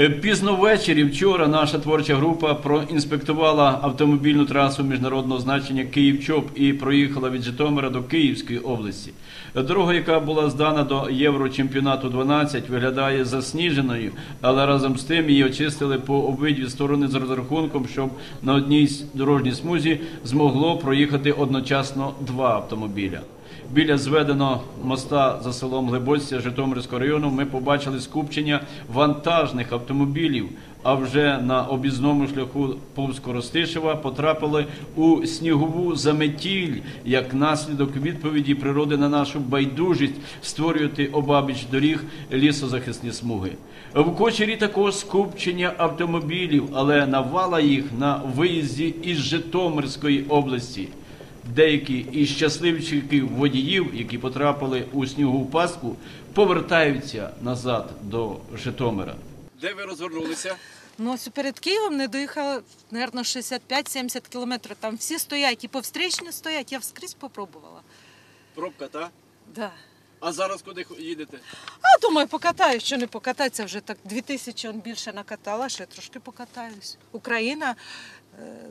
Е, Пізно ввечері вчора наша творча група проінспектувала автомобільну трасу міжнародного значення Київ-Чоп і проїхала від Житомира до Київської області. Дорога, яка була здана до Єврочемпіонату 12, виглядає засніженою, але разом з тим її очистили по обидві сторони з розрахунком, щоб на одній дорожній смузі змогло проїхати одночасно два автомобіля. Біля зведеного моста за селом Глибоця Житомирського району ми побачили скупчення вантажних автомобілів. А вже на об'їзному шляху повз Коростишева потрапили у снігову заметіль як наслідок відповіді природи на нашу байдужість створювати обабіч доріг лісозахисні смуги. В кочері також скупчення автомобілів, але навала їх на виїзді із Житомирської області. Деякі із щасливчиків водіїв, які потрапили у снігову пастку, повертаються назад до Житомира. Де ви розвернулися? Ну, ось перед Києвом не доїхала, мабуть, 65-70 кілометрів. Там всі стоять, і повстрічні стоять. Я вскрізь попробувала. Пробка, та? Да. А зараз куди їдете? А думаю, покатаюсь, що не покататися вже так 2000 он більше накатала, ще трошки покатаюсь. Україна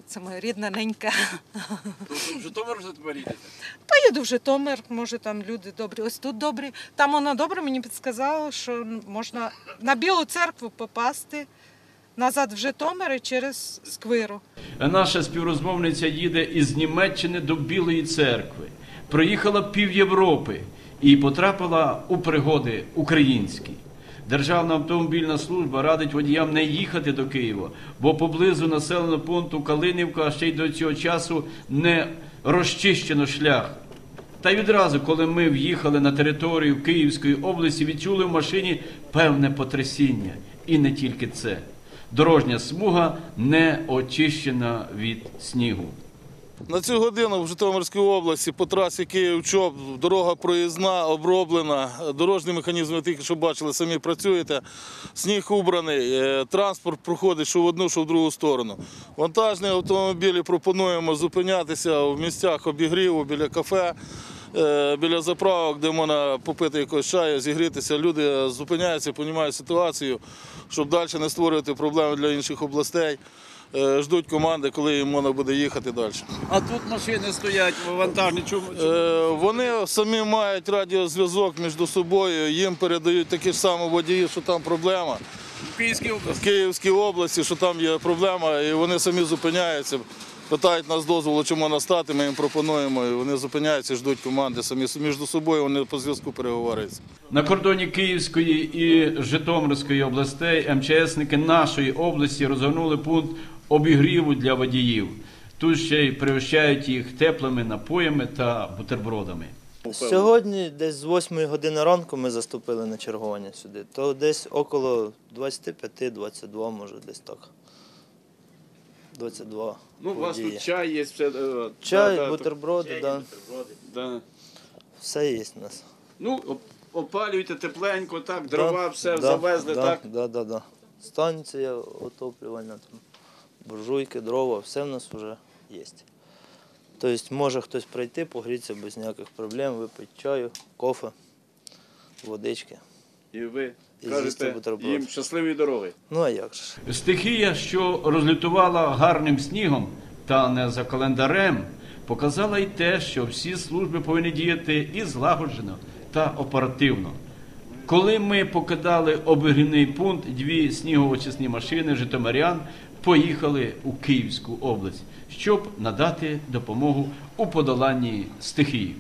це моя рідна ненька. В Житомир вже тепер їдете? Поїду в Житомир, може там люди добрі. Ось тут добрі. Там воно добре мені підсказало, що можна на Білу церкву попасти назад в Житомир і через Сквиру. Наша співрозмовниця їде із Німеччини до Білої церкви. Проїхала пів Європи і потрапила у пригоди українські. Державна автомобільна служба радить водіям не їхати до Києва, бо поблизу населеного пункту Калинівка ще й до цього часу не розчищено шлях. Та відразу, коли ми в'їхали на територію Київської області, відчули в машині певне потрясіння. І не тільки це. Дорожня смуга не очищена від снігу. На цю годину в Житомирській області по трасі Київ-Чоп дорога проїзна, оброблена. дорожні механізми, тільки що бачили, самі працюєте. Сніг убраний, е, транспорт проходить що в одну, що в другу сторону. Вантажні автомобілі пропонуємо зупинятися в місцях обігріву біля кафе. Е, Біля заправок, де можна попити якогось чаю, зігрітися, люди зупиняються, розуміють ситуацію, щоб далі не створювати проблеми для інших областей. Е, Ждуть команди, коли їм можна буде їхати далі. А тут машини стоять вантажні. Чому? Е, Вони самі мають радіозв'язок між собою, їм передають такі ж самі водії, що там проблема. В Київській області. В Київській області, що там є проблема, і вони самі зупиняються. Питають нас дозволу, чи можна стати, ми їм пропонуємо. І вони зупиняються, ждуть команди. Самі між собою вони по зв'язку переговорюються. На кордоні Київської і Житомирської областей МЧСники нашої області розгорнули пункт обігріву для водіїв. Тут ще й пригощають їх теплими напоями та бутербродами. Сьогодні десь з 8 години ранку ми заступили на чергування сюди. То десь около 25-22, може десь так. 22 Ну, у вас тут чай є, все. е, Чай, да, да, бутерброди, чай, да. бутерброди, да. Все є у нас. Ну, оп- опалюєте тепленько, так, дрова, Да, все да, завезли, да, так? Да, да, да. Станція отоплювальна, там, буржуйки, дрова, все в нас вже є. Тобто може хтось прийти, погрітися без ніяких проблем, випити чаю, кофе, водички. І ви І кажете бутерброд. їм щасливої дороги. Ну а як же? ж? Стихія, що розлютувала гарним снігом та не за календарем, показала й те, що всі служби повинні діяти і злагоджено та оперативно. Коли ми покидали обігрівний пункт, дві снігоочисні машини житомирян поїхали у Київську область, щоб надати допомогу у подоланні стихії.